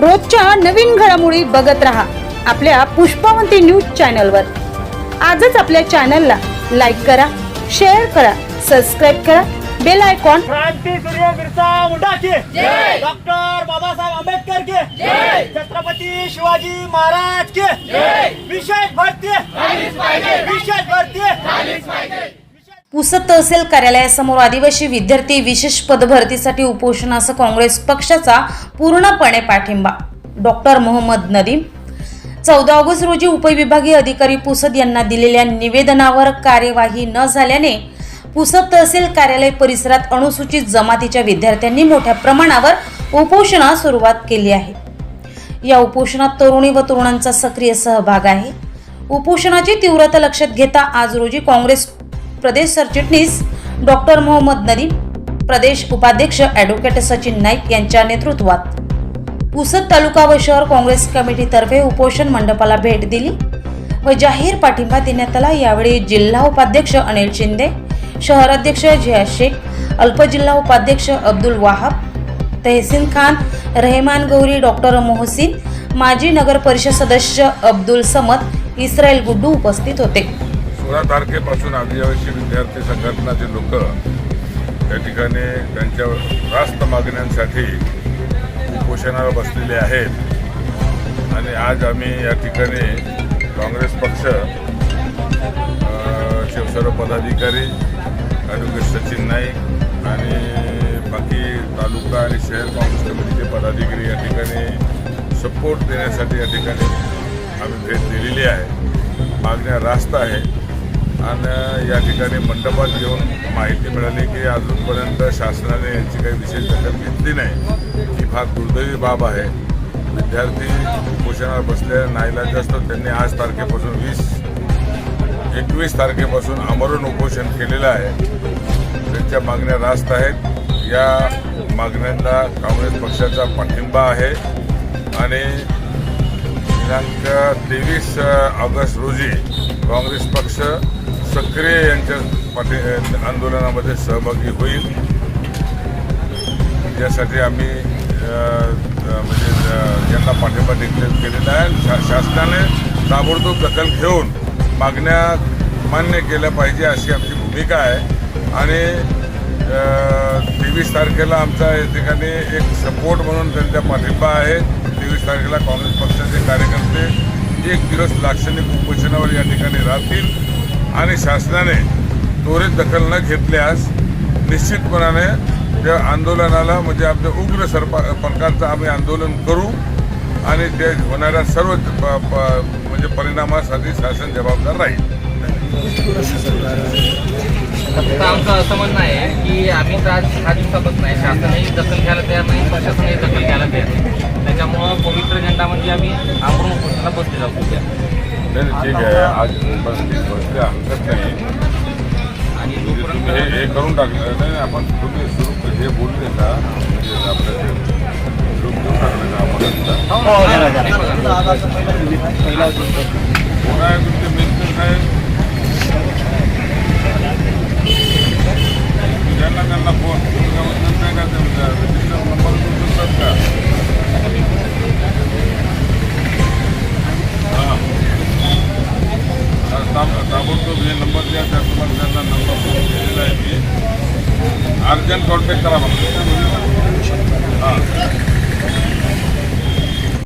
रोजच्या नवीन घडामोडी बघत रहा आपल्या पुष्पावंती न्यूज चॅनलवर. आजच आपल्या चॅनलला लाईक करा शेअर करा सबस्क्राईब करा बेल आयकॉन क्रांती सूर्य बिरसा मुंडा की डॉक्टर बाबासाहेब आंबेडकर के छत्रपती शिवाजी महाराज के विशेष भरती. विशेष भरती. पुसद तहसील कार्यालयासमोर आदिवासी विद्यार्थी विशेष पदभरतीसाठी उपोषणास काँग्रेस पक्षाचा पूर्णपणे पाठिंबा. डॉक्टर मोहम्मद नदीम. चौदा ऑगस्ट रोजी उपविभागीय अधिकारी पुसद यांना दिलेल्या निवेदनावर कार्यवाही न झाल्याने पुसद तहसील कार्यालय परिसरात अनुसूचित जमातीच्या विद्यार्थ्यांनी मोठ्या प्रमाणावर उपोषणास सुरुवात केली आहे. या उपोषणात तरुणी व तरुणांचा सक्रिय सहभाग आहे. उपोषणाची तीव्रता लक्षात घेता आज रोजी काँग्रेस प्रदेश सरचिटणीस डॉक्टर मोहम्मद नदीम प्रदेश उपाध्यक्ष ॲडव्होकेट सचिन नाईक यांच्या नेतृत्वात. पुसद तालुका व शहर काँग्रेस कमिटीतर्फे उपोषण मंडपाला भेट दिली व जाहीर पाठिंबा देण्यात आला. यावेळी जिल्हा उपाध्यक्ष अनिल शिंदे शहराध्यक्ष जिया शेख अल्पजिल्हा उपाध्यक्ष अब्दुल वाहाब तहसीन खान रहमान गौरी डॉक्टर मोहसिन माजी नगर परिषद सदस्य अब्दुल समद इस्रायल गुड्डू उपस्थित होते. सोळा तारखेपासून आदिवासी विद्यार्थी संघटनाचे लोक या ठिकाणी त्यांच्या रास्त मागण्यांसाठी उपोषणाला बसलेले आहेत. आणि आज आम्ही या ठिकाणी काँग्रेस पक्ष शिवसेना पदाधिकारी ॲडव्होकेट सचिन नाईक आणि बाकी तालुका आणि शहर काँग्रेस कमिटीचे पदाधिकारी या ठिकाणी सपोर्ट देण्यासाठी या ठिकाणी आम्ही भेट दिलेली आहे. मागण्या रास्त आहे आणि या ठिकाणी मंडपात येऊन माहिती मिळाली की अजूनपर्यंत शासनाने यांची काही विशेष दखल घेतली नाही. ही फार दुर्दैवी बाब आहे. विद्यार्थी कुपोषणावर बसलेल्या नाईलाज असतो त्यांनी आज तारखेपासून वीस एकवीस तारखेपासून आमरण उपोषण केलेलं आहे. त्यांच्या मागण्या रास्त आहेत. या मागण्यांना काँग्रेस पक्षाचा पाठिंबा आहे. आणि दिनांक तेवीस ऑगस्ट रोजी काँग्रेस पक्ष सक्रिय यांच्या पाठी आंदोलनामध्ये सहभागी होईल. यासाठी आम्ही म्हणजे यांना पाठिंबा डिक्लेअर केलेला आहे. आणि शा शासनाने ताबडतोब दखल घेऊन मागण्या मान्य केल्या पाहिजे अशी आमची भूमिका आहे. आणि तेवीस तारखेला आमचा या ठिकाणी एक सपोर्ट म्हणून त्यांचा पाठिंबा आहे. तेवीस तारखेला काँग्रेस पक्षाचे कार्यकर्ते एक दिवस लाक्षणिक उपोषणावर या ठिकाणी राहतील. आणि शासनाने त्वरित दखल न घेतल्यास निश्चितपणाने त्या आंदोलनाला म्हणजे आमच्या उग्र सरपा प्रकारचं आम्ही आंदोलन करू आणि ते होणाऱ्या सर्व प- म्हणजे परिणामासाठी शासन जबाबदार राहील. फक्त आमचं असं म्हणणं आहे की आम्ही तर आज सहा दिवसापासून आहे. शासनही दखल घ्यायला तयार नाही प्रशासनही दखल घ्यायला तयार नाही. त्याच्यामुळं पवित्र झेंडा म्हणजे आम्ही आमरण बसले जाऊ नाही ठीक आहे आज बसली बसली हरकत नाही आणि म्हणजे तुम्ही हे हे करून टाकलं नाही आपण तुम्ही सुरू हे बोलले का म्हणजे आपलं ते सुरू करून टाकलं का आपण? हो, हे बघा. कोण आहे तुमचे मिनिस्टर साहेब अर्जंट कॉन्टॅक्ट करा हां.